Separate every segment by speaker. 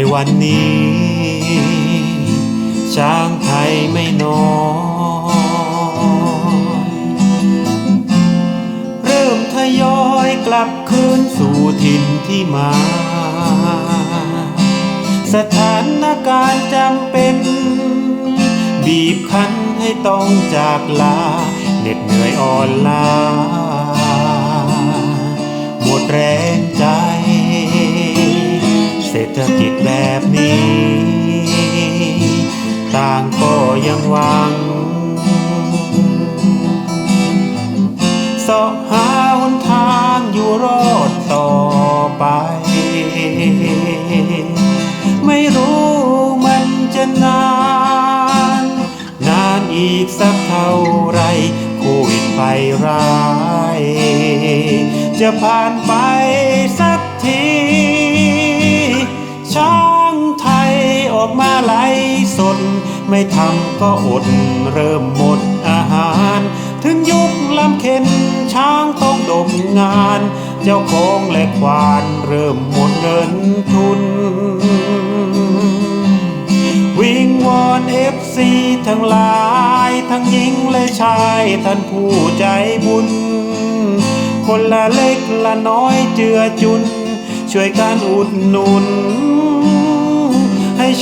Speaker 1: ในวันนี้ ช้างไทยไม่น้อยเริ่มทยอยกลับคืนสู่ถิ่นที่มา สถานการณ์จำเป็น บีบคั้นให้ต้องจากลาเหน็ดเหนื่อยอ่อนล้า รษฐกิจแบบนี้ ต่างก็ยังหวังสาะหาหนทางอยู่รอดต่อไป ไม่รู้มันจะนาน นานอีกสักเท่าไรโควิดไปร้าย จะผ่านไป ฟ์สดไม่ทำก็อดเริ่มหมดอาหาร ถึงยุคลำเข็นช้างต้องดมงาน เจ้าของและควานเริ่มหมดเงินทุน วิงวอนเอฟซีทั้งหลาย ทั้งหญิงและชายท่านผู้ใจบุญ คนละเล็กละน้อยเจือจุน ช่วยกันอุดหนุน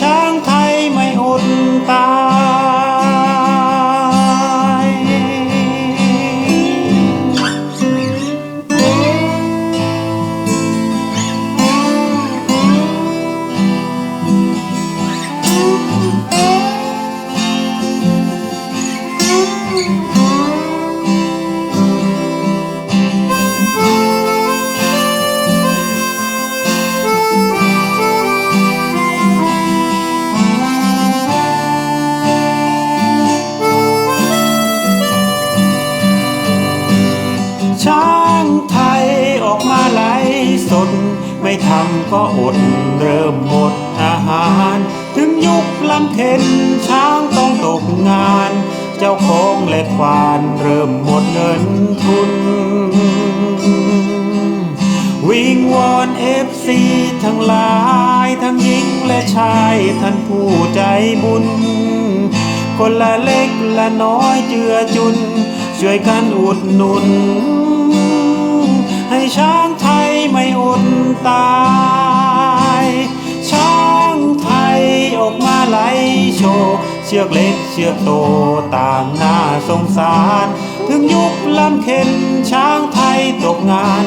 Speaker 1: ช้างไทยไม่อดตาย ไม่ทำก็อดเริ่มหมดอาหาร ถึงยุคลำเข็นช้างต้องตกงาน เจ้าของและควานเริ่มหมดเงินทุน วิงวอนเอฟซีทั้งหลายทั้งหญิงและชายท่านผู้ใจบุญ คนละเล็กละน้อยเจือจุน ช่วยกันอุดหนุน ให้ช้าง ไทยไม่อดตาย ช้างไทยออกมาไหลโชว์เชือกเล็กเชือกโตต่างหน้าสงสาร ถึงยุคลำเข็นช้างไทยตกงาน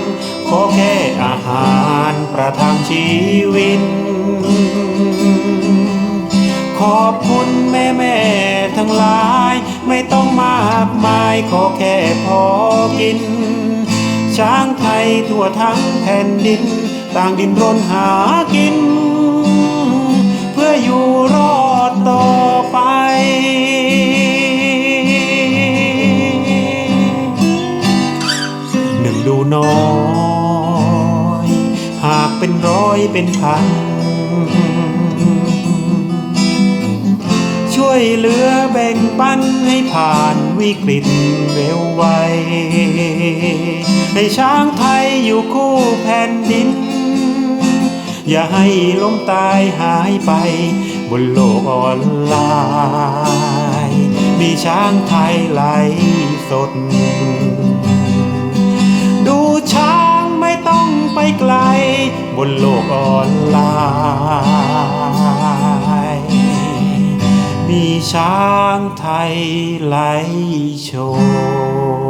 Speaker 1: ขอแค่อาหารประทังชีวิต ขอบคุณแม่แม่ทั้งหลาย ไม่ต้องมากมายขอแค่พอกิน ช้างไทยทั่วทั้งแผ่นดิน ต่างดินรนหากิน เพื่ออยู่รอดต่อไป หนึ่งดูน้อย หากเป็นร้อยเป็นพัน ช่วยเหลือแบ่งปันให้ผ่านวิกฤตเร็วไว ให้ช้างไทยอยู่คู่แผ่นดิน อย่าให้ล้มตายหายไป บนโลกออนไลน์ มีช้างไทยไหลสด ดูช้างไม่ต้องไปไกล บนโลกออนไลน์ มีช้างไทยไหลโชว